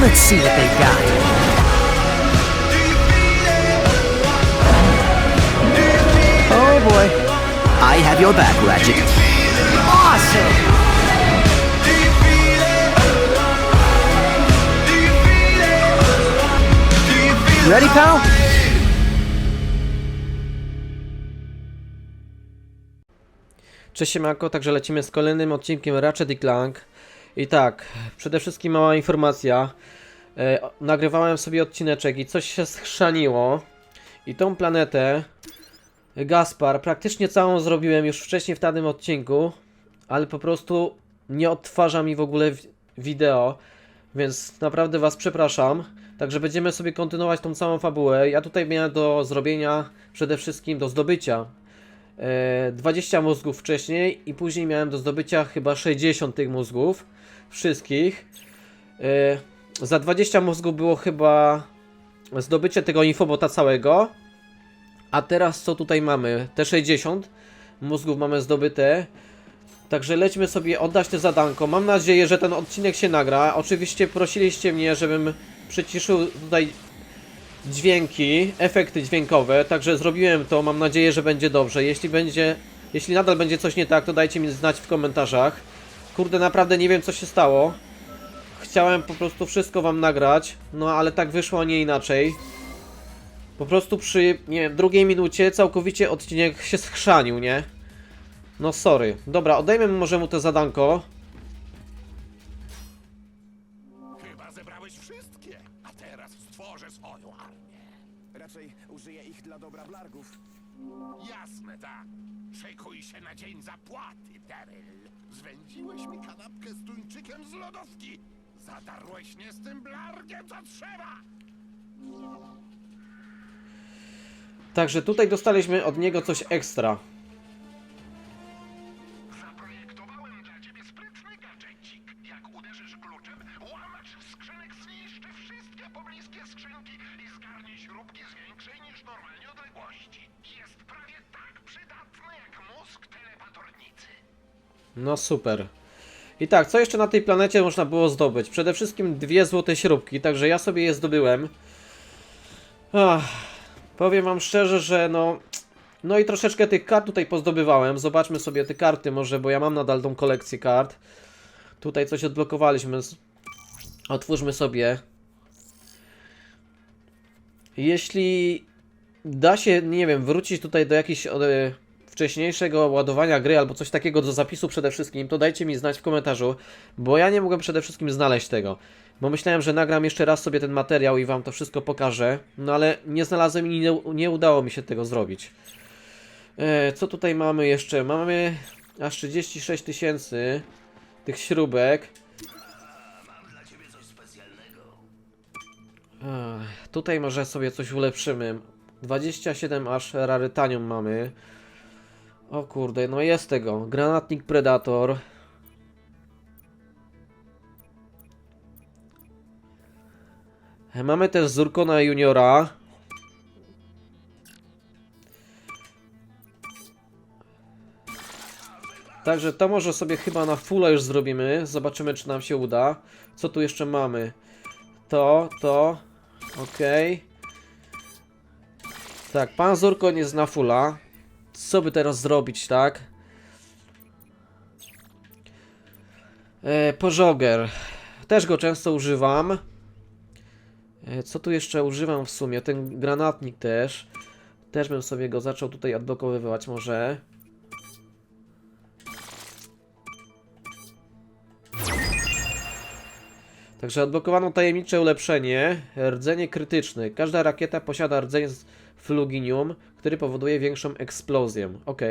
Let's see what they got. Oh boy. I have your back, Ratchet. Awesome! Ready, pal? Cześć siemanko, także lecimy z kolejnym odcinkiem Ratchet i Clank. I tak, przede wszystkim mała informacja. E, nagrywałem sobie odcineczek i coś się schrzaniło. I tą planetę Gaspar praktycznie całą zrobiłem już wcześniej w danym odcinku, ale po prostu nie odtwarza mi w ogóle wi- wideo, więc naprawdę Was przepraszam. Także będziemy sobie kontynuować tą całą fabułę. Ja tutaj miałem do zrobienia przede wszystkim do zdobycia e, 20 mózgów wcześniej i później miałem do zdobycia chyba 60 tych mózgów wszystkich. E, za 20 mózgów było chyba zdobycie tego infobota całego. A teraz co tutaj mamy? Te 60 mózgów mamy zdobyte. Także lećmy sobie oddać te zadanko. Mam nadzieję, że ten odcinek się nagra. Oczywiście prosiliście mnie, żebym przyciszył tutaj dźwięki, efekty dźwiękowe, także zrobiłem to, mam nadzieję, że będzie dobrze. Jeśli będzie, jeśli nadal będzie coś nie tak, to dajcie mi znać w komentarzach. Kurde, naprawdę nie wiem co się stało. Chciałem po prostu wszystko wam nagrać, no ale tak wyszło, a nie inaczej. Po prostu przy, nie wiem, drugiej minucie całkowicie odcinek się schrzanił, nie? No sorry. Dobra, odejmę może mu to zadanko. Chyba zebrałeś wszystkie, a teraz stworzę swoją armię. Raczej użyję ich dla dobra blargów. Jasne, tak. Szykuj się na dzień zapłaty, Daryl. Zwędziłeś mi kanapkę z tuńczykiem z lodówki. Zadarłeś nie z tym blargiem, co trzeba. Także tutaj dostaliśmy od niego coś ekstra. No super. I tak, co jeszcze na tej planecie można było zdobyć? Przede wszystkim dwie złote śrubki, także ja sobie je zdobyłem. Ach, powiem wam szczerze, że no... No i troszeczkę tych kart tutaj pozdobywałem. Zobaczmy sobie te karty może, bo ja mam nadal tą kolekcję kart. Tutaj coś odblokowaliśmy. Otwórzmy sobie. Jeśli da się, nie wiem, wrócić tutaj do jakichś e, wcześniejszego ładowania gry albo coś takiego do zapisu przede wszystkim, to dajcie mi znać w komentarzu, bo ja nie mogłem przede wszystkim znaleźć tego. Bo myślałem, że nagram jeszcze raz sobie ten materiał i wam to wszystko pokażę, no ale nie znalazłem i nie, nie udało mi się tego zrobić. E, co tutaj mamy jeszcze? Mamy aż 36 tysięcy tych śrubek. Ech, tutaj może sobie coś ulepszymy. 27 aż rarytanium mamy. O kurde, no jest tego. Granatnik Predator. E, Mamy też Zurkona Juniora. Także to może sobie chyba na fulla już zrobimy. Zobaczymy, czy nam się uda. Co tu jeszcze mamy? To, to. Okej. Tak, pan Zurkon jest na fulla. Co by teraz zrobić, tak? E, Pożoger. Też go często używam. E, co tu jeszcze używam w sumie? Ten granatnik też. Też bym sobie go zaczął tutaj odblokowywać może. Także odblokowano tajemnicze ulepszenie, rdzenie krytyczne. Każda rakieta posiada rdzeń z fluginium, który powoduje większą eksplozję. Ok.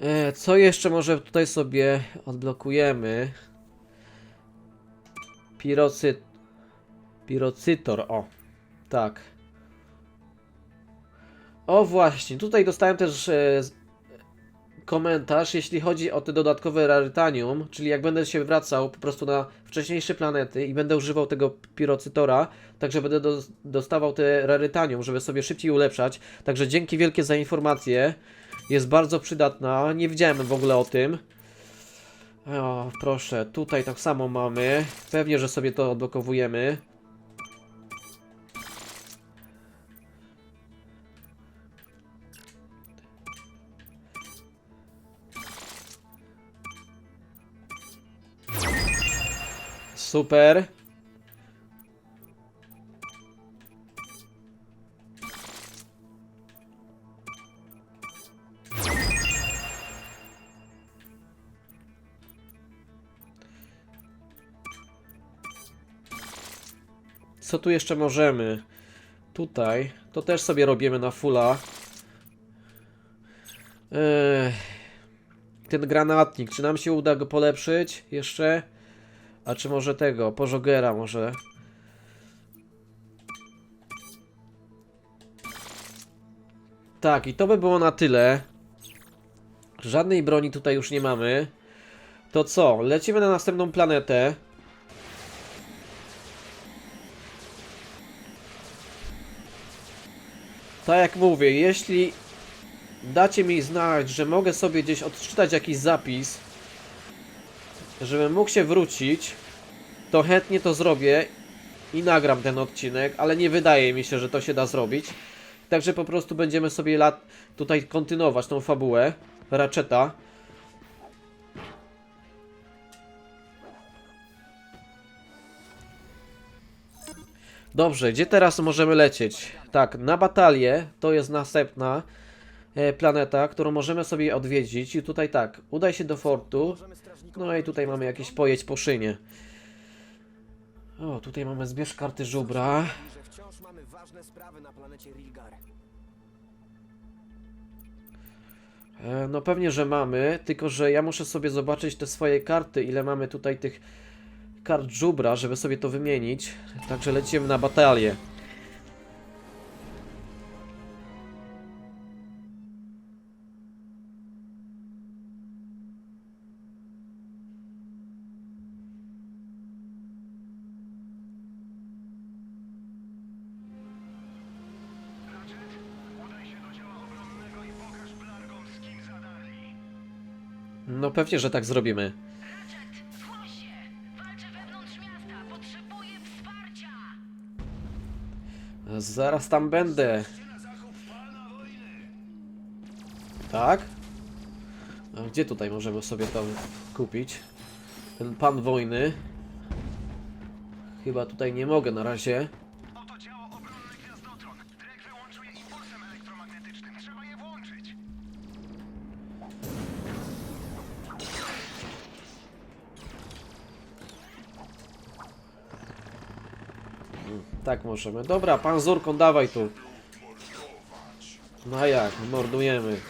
E, Co jeszcze może tutaj sobie odblokujemy? Pirocy... Pirocytor, o. Tak. O właśnie, tutaj dostałem też e, komentarz, jeśli chodzi o te dodatkowe rarytanium, czyli jak będę się wracał po prostu na wcześniejsze planety i będę używał tego pirocytora, także będę dos- dostawał te rarytanium, żeby sobie szybciej ulepszać. Także dzięki wielkie za informację. jest bardzo przydatna. Nie wiedziałem w ogóle o tym. O, proszę, tutaj tak samo mamy. Pewnie, że sobie to odblokowujemy. Super. Co tu jeszcze możemy? Tutaj. To też sobie robimy na fulla. Ech. Ten granatnik. Czy nam się uda go polepszyć jeszcze? A czy może tego? Pożogera może? Tak, i to by było na tyle. Żadnej broni tutaj już nie mamy. To co? Lecimy na następną planetę. Tak jak mówię, jeśli dacie mi znać, że mogę sobie gdzieś odczytać jakiś zapis, żebym mógł się wrócić, to chętnie to zrobię i nagram ten odcinek, ale nie wydaje mi się, że to się da zrobić. Także po prostu będziemy sobie lat tutaj kontynuować tą fabułę Ratcheta. Dobrze, gdzie teraz możemy lecieć? Tak, na batalię to jest następna e, planeta, którą możemy sobie odwiedzić. I tutaj tak, udaj się do fortu. No i tutaj mamy jakieś pojedź po szynie. O, tutaj mamy zbierz karty żubra. E, No pewnie, że mamy, tylko że ja muszę sobie zobaczyć te swoje karty, ile mamy tutaj tych kart żubra, żeby sobie to wymienić. Także lecimy na batalię. No pewnie, że tak zrobimy. Zaraz tam będę. Tak? A gdzie tutaj możemy sobie to kupić? Ten pan wojny. Chyba tutaj nie mogę na razie. Możemy. Dobra, pan Zurkon, dawaj tu. No jak, mordujemy.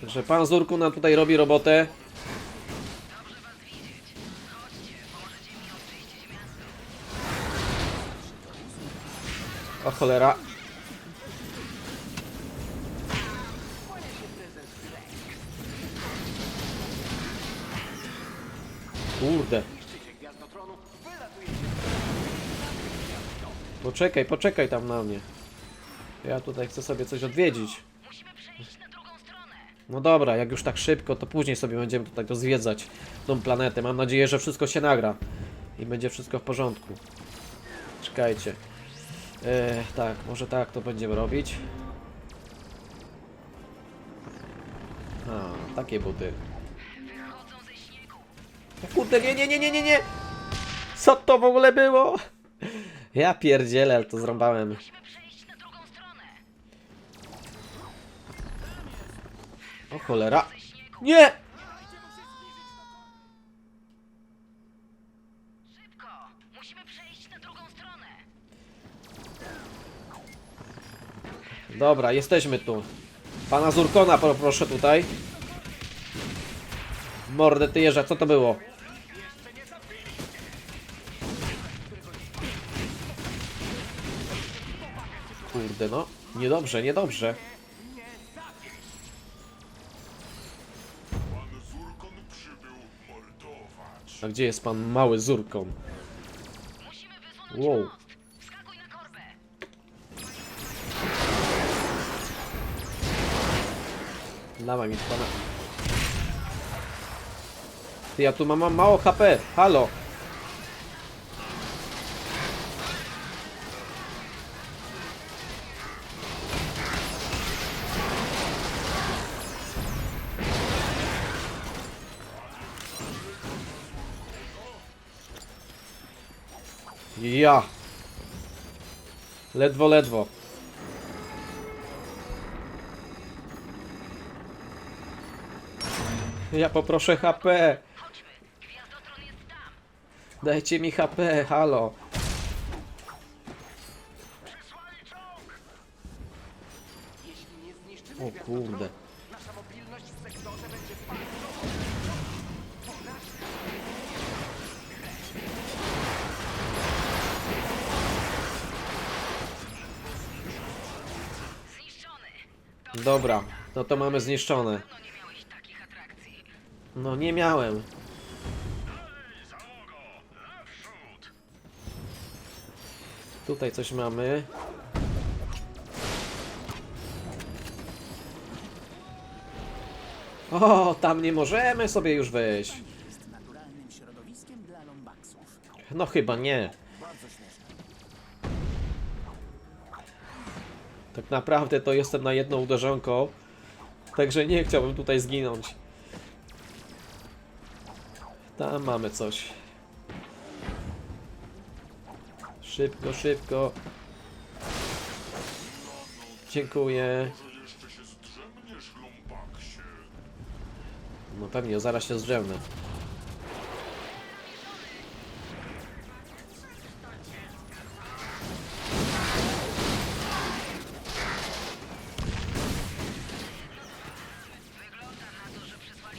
Także pan Zurku nam tutaj robi robotę. O cholera. Kurde. Poczekaj, poczekaj tam na mnie. Ja tutaj chcę sobie coś odwiedzić. No dobra, jak już tak szybko, to później sobie będziemy tutaj to zwiedzać tą planetę. Mam nadzieję, że wszystko się nagra i będzie wszystko w porządku. Czekajcie. E, tak, może tak to będziemy robić. A, takie buty. Kurde, nie, nie, nie, nie, nie, nie! Co to w ogóle było? Ja pierdzielę, ale to zrąbałem. O cholera. Nie! Dobra, jesteśmy tu. Pana Zurkona poproszę tutaj. Mordę ty jeża, co to było? Kurde no, niedobrze, niedobrze. A gdzie jest pan mały Zurkon? Wow. Dawaj mi pana. Ty, ja tu mam, mało HP. Halo. Ja. Ledwo, ledwo. Ja poproszę HP. Dajcie mi HP, halo. O kurde. Dobra, no to mamy zniszczone. No nie miałem. Tutaj coś mamy. O, tam nie możemy sobie już wejść. No chyba nie. Tak naprawdę to jestem na jedno uderzonko. Także nie chciałbym tutaj zginąć. Tam mamy coś. Szybko, szybko. Dziękuję. No pewnie, zaraz się zdrzemnę.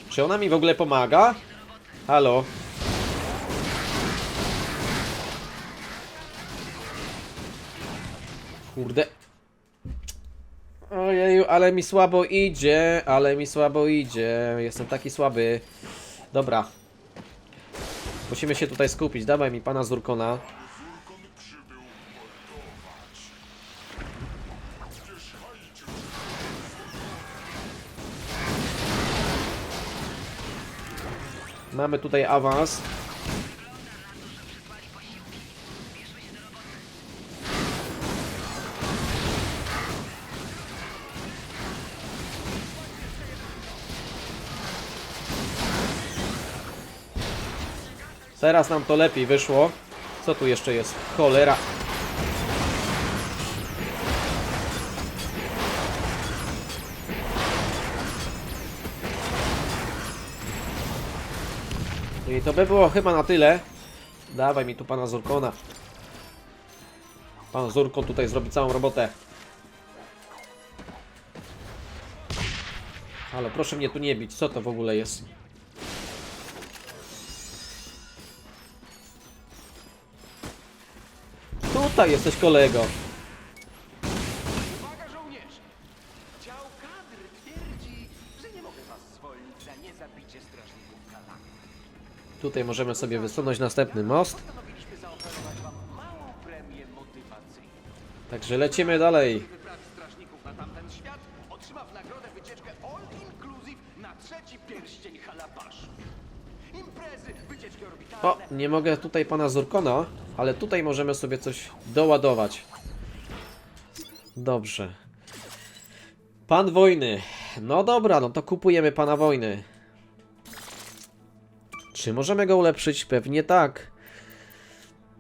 Czy ona mi w ogóle pomaga? Halo? Kurde. Ojeju, ale mi słabo idzie, ale mi słabo idzie. Jestem taki słaby. Dobra. Musimy się tutaj skupić. Dawaj mi pana Zurkona. Mamy tutaj awans. Teraz nam to lepiej wyszło. Co tu jeszcze jest? Cholera. I to by było chyba na tyle. Dawaj mi tu pana Zurkona. Pan Zurkon tutaj zrobi całą robotę. Ale proszę mnie tu nie bić. Co to w ogóle jest? Tutaj jesteś kolego. Uwaga żołnierze! Dział kadr twierdzi, że nie mogę was zwolnić za niezabicie strażników. Tutaj możemy sobie wysunąć następny most. Postanowiliśmy zaoferować wam małą premię motywacyjną. Także lecimy dalej. Wyprawi strażników na tamten świat otrzyma w nagrodę wycieczkę all inclusive na trzeci pierścień Halabaszu. Imprezy, wycieczki orbitalne... O, nie mogę tutaj pana Zurkona, ale tutaj możemy sobie coś doładować. Dobrze. Pan wojny. No dobra, no to kupujemy pana wojny. Czy możemy go ulepszyć? Pewnie tak.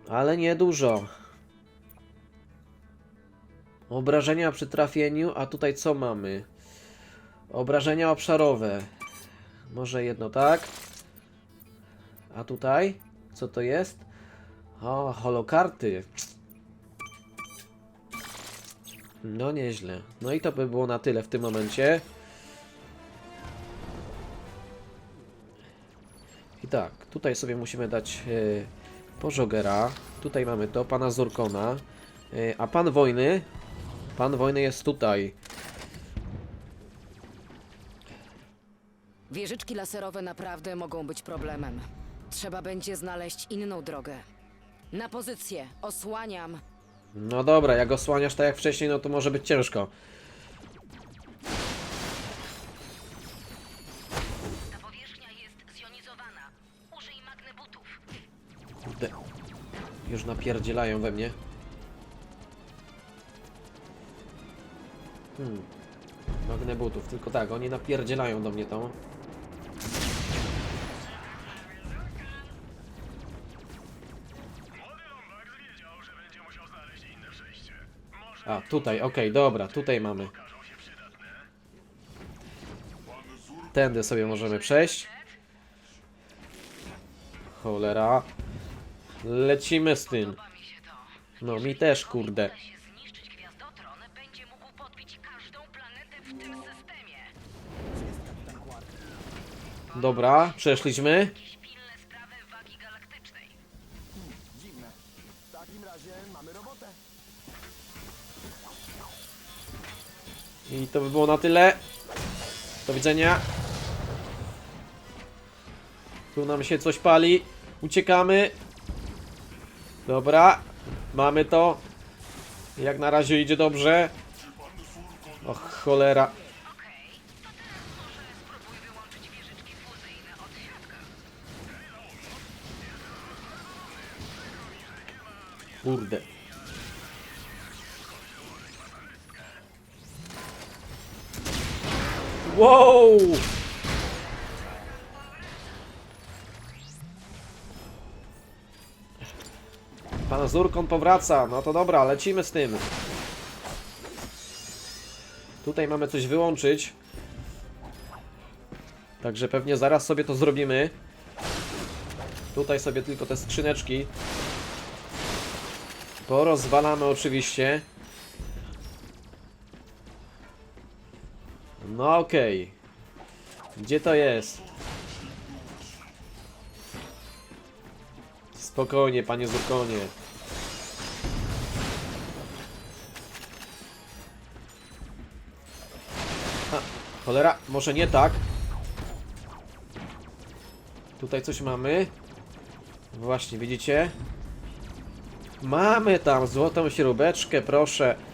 Ale nie dużo. Obrażenia przy trafieniu, a tutaj co mamy? Obrażenia obszarowe. Może jedno tak. A tutaj? Co to jest? O, holokarty. No nieźle. No i to by było na tyle w tym momencie. I tak, tutaj sobie musimy dać yy, pożogera. Tutaj mamy to, pana Zurkona. Yy, a pan wojny? Pan wojny jest tutaj. Wieżyczki laserowe naprawdę mogą być problemem. Trzeba będzie znaleźć inną drogę. Na pozycję, osłaniam. No dobra, jak osłaniasz tak jak wcześniej, no to może być ciężko. Ta powierzchnia jest zjonizowana. Użyj magnebutów. Kurde. Już napierdzielają we mnie. Hmm. Magnebutów, tylko tak, oni napierdzielają do mnie tą. A, tutaj, okej, dobra, tutaj mamy. Tędy sobie możemy przejść. Cholera. Lecimy z tym. No, mi też, kurde. Uda się I to by było na tyle. Do widzenia. Tu nam się coś pali. Uciekamy. Dobra. Mamy to. Jak na razie idzie dobrze. Och, cholera. Okej, Wow! Pan Zurkon powraca. No to dobra, lecimy z tym. Tutaj mamy coś wyłączyć. Także pewnie zaraz sobie to zrobimy. Tutaj sobie tylko te skrzyneczki Porozwalamy oczywiście. No okej. Gdzie to jest? Spokojnie, panie Zurkonie. Cholera, może nie tak. Tutaj coś mamy. Właśnie, widzicie? Mamy tam złotą śrubeczkę, proszę.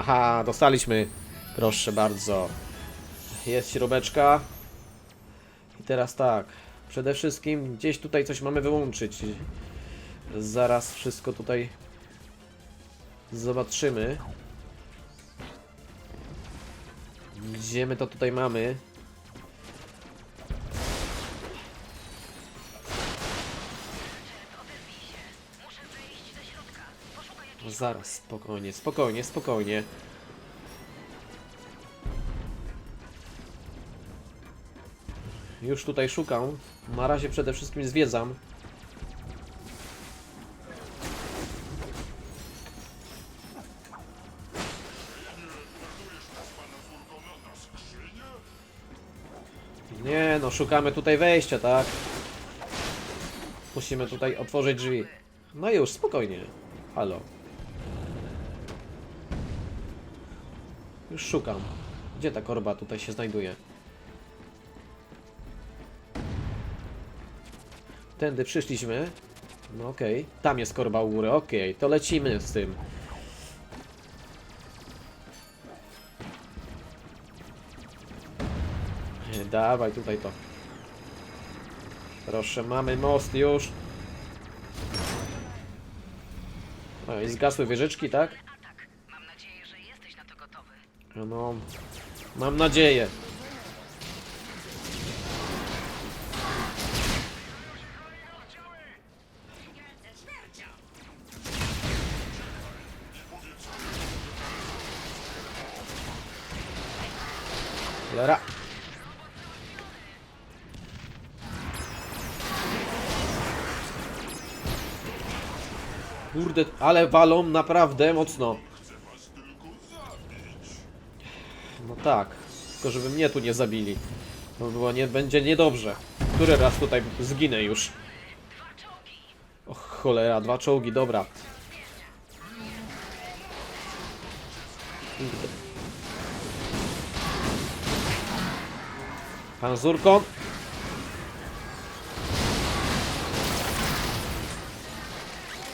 Aha, dostaliśmy. Proszę bardzo. Jest śrubeczka. I teraz tak. Przede wszystkim gdzieś tutaj coś mamy wyłączyć. Zaraz wszystko tutaj zobaczymy. Gdzie my to tutaj mamy? Zaraz, spokojnie, spokojnie, spokojnie. Już tutaj szukam. Na razie przede wszystkim zwiedzam. Nie no, szukamy tutaj wejścia, tak? Musimy tutaj otworzyć drzwi. No już, spokojnie. Halo. Szukam. Gdzie ta korba tutaj się znajduje? Tędy przyszliśmy. No okej. Tam jest korba u góry. Okej, to lecimy z tym. Nie, Dawaj tutaj to. Proszę, mamy most już. O, i zgasły wieżyczki, tak? atak. Mam nadzieję, że jesteś na to gotowy. No, mam nadzieję. Cholera. Kurde, ale walą naprawdę mocno. No tak, tylko żeby mnie tu nie zabili. To było nie, będzie niedobrze. Który raz tutaj zginę już? Och, cholera, dwa czołgi, dobra. Kurde. Pan Zurkon?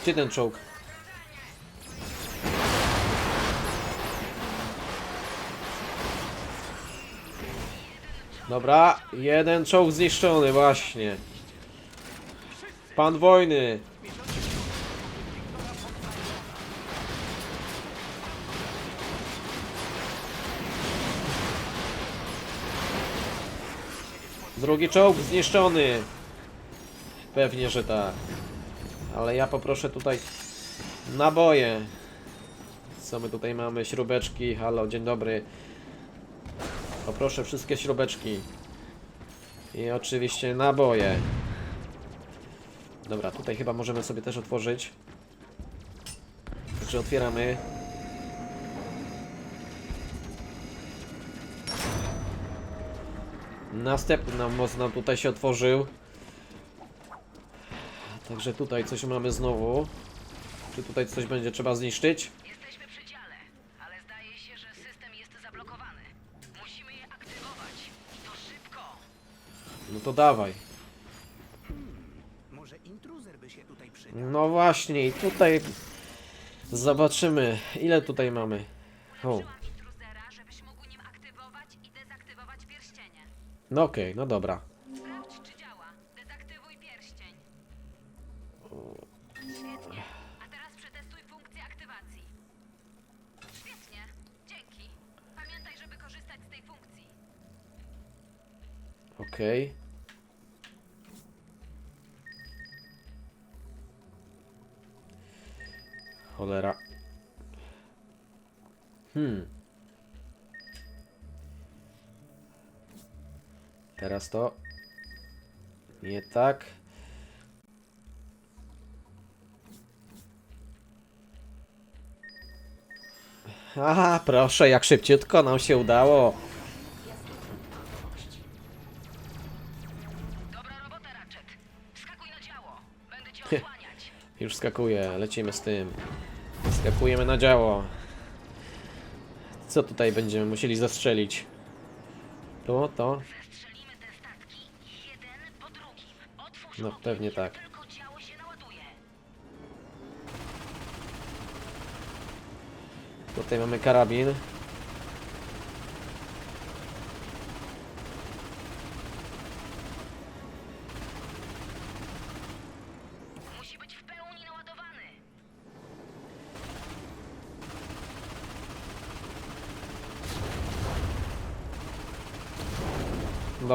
Gdzie ten czołg? Dobra, jeden czołg zniszczony, właśnie. Pan wojny! Drugi czołg zniszczony! Pewnie, że tak. Ale ja poproszę tutaj naboje. Co my tutaj mamy? Śrubeczki. Halo, dzień dobry. Poproszę wszystkie śrubeczki. I oczywiście naboje. Dobra, tutaj chyba możemy sobie też otworzyć. Także otwieramy. Następny nam most nam tutaj się otworzył. Także tutaj coś mamy znowu. Czy tutaj coś będzie trzeba zniszczyć? To dawaj. Może intruzer by się tutaj przydał. No właśnie, i tutaj zobaczymy, ile tutaj mamy. O, Użyłam intruzera, żebyś mógł nim aktywować i dezaktywować pierścienie. no okej, no dobra. Sprawdź, czy działa. Dezaktywuj pierścień. Świetnie. A teraz przetestuj funkcję aktywacji. Świetnie. Dzięki. Pamiętaj, żeby korzystać z tej funkcji. Okej. Hmm. Teraz to. Nie tak. Aha, proszę, jak szybciutko nam się udało. Dobra robota, Ratchet. Skakuj na działo. Będę cię osłaniać. Już skakuję, lecimy z tym. Skakujemy na działo. Co tutaj będziemy musieli zastrzelić? To, to. Zestrzelimy te statki jeden po drugim. Otwórz No, ogień, pewnie jak tak. tylko działo się naładuje. Tutaj mamy karabin.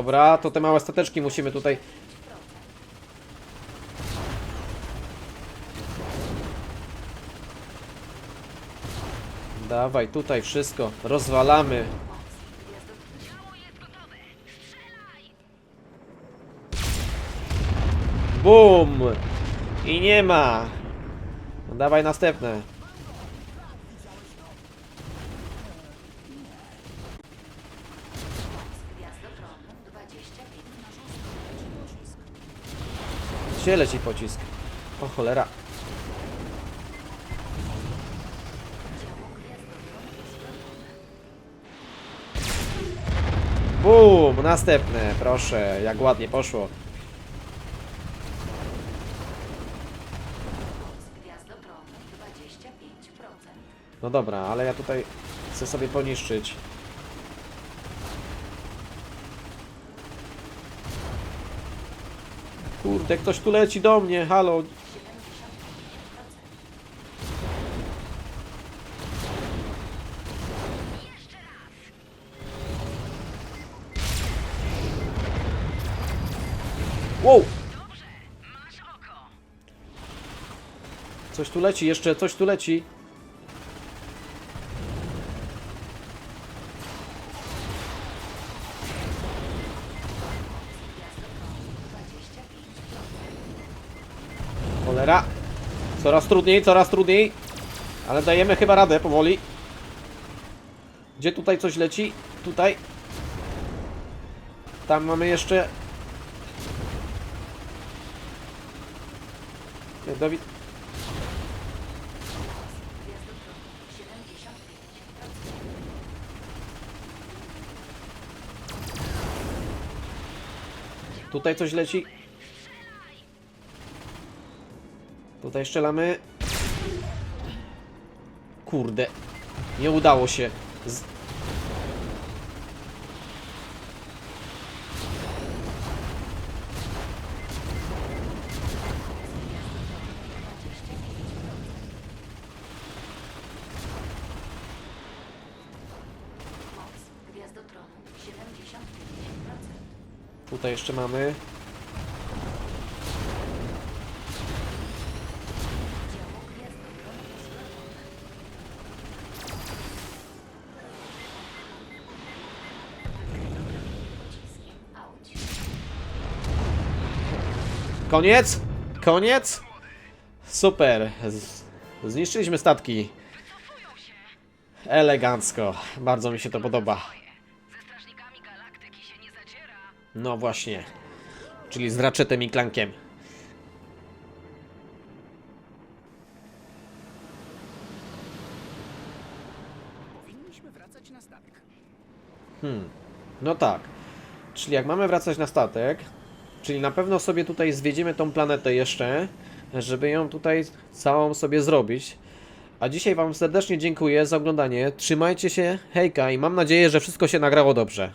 Dobra, to te małe stateczki musimy tutaj. Dawaj, tutaj wszystko rozwalamy. Bum! I nie ma. No dawaj następne. Gdzie leci pocisk? O cholera. Bum! Następne, proszę, jak ładnie poszło. No dobra, ale ja tutaj chcę sobie poniszczyć. Kurde, ktoś tu leci do mnie, halo. Wow! Coś tu leci, jeszcze coś tu leci. Cholera. Coraz trudniej, coraz trudniej. Ale dajemy chyba radę powoli. Gdzie tutaj coś leci? Tutaj. Tam mamy jeszcze... Dawid, Tutaj coś leci. Tutaj strzelamy. Kurde. Nie udało się. Z... Tutaj jeszcze mamy Koniec? Koniec? Super. Z zniszczyliśmy statki. Elegancko. Bardzo mi się to podoba. No właśnie. Czyli z Ratchetem i na statek. No tak. Czyli jak mamy wracać na statek, czyli na pewno sobie tutaj zwiedzimy tą planetę jeszcze, żeby ją tutaj całą sobie zrobić. A dzisiaj Wam serdecznie dziękuję za oglądanie. Trzymajcie się, hejka i mam nadzieję, że wszystko się nagrało dobrze.